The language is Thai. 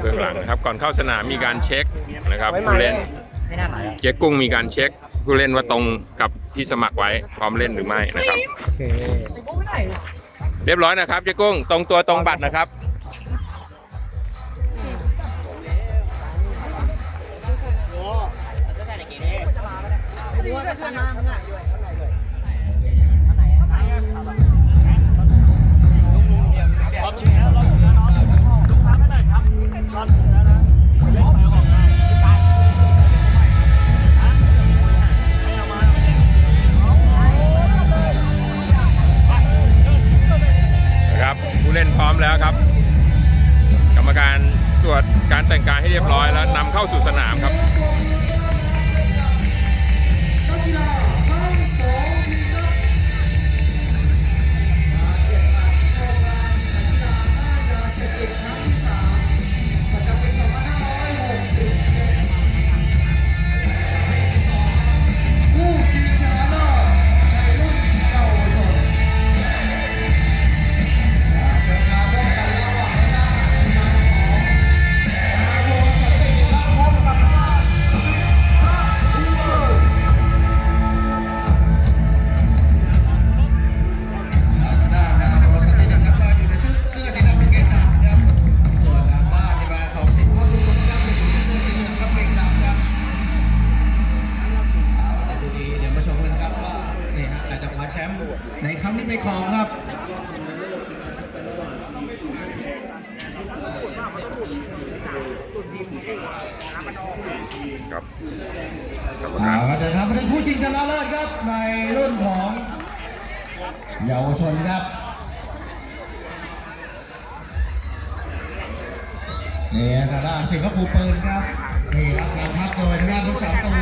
เบื้องหลังนะครับก่อนเข้าสนามมีการเช็คนะครับผู้เล่นเจ๊กุ้งมีการเช็คผู้เล่นว่าตรงกับที่สมัครไว้พร้อมเล่นหรือไม่นะครับ เรียบร้อยนะครับเจ๊กุ้งตรงตัวตรงบัตรนะครับนะ ครับผู้เล่นพร้อมแล้วครับ กรรมการตรวจการแต่งกายให้เรียบร้อยแล้วนำเข้าสู่สนามครับ มป์ในครั้งนี้ไปครองครับครับกรรมเอาการละเดินทางมาถึงผู้ชิงชนะเลิศครับในรุ่นของเยาวชนครับนี่ทางด้านสิงคโปร์ปืนครับนี่รับการพัดโดยทางด้านผู้สามตูครับน้องชาย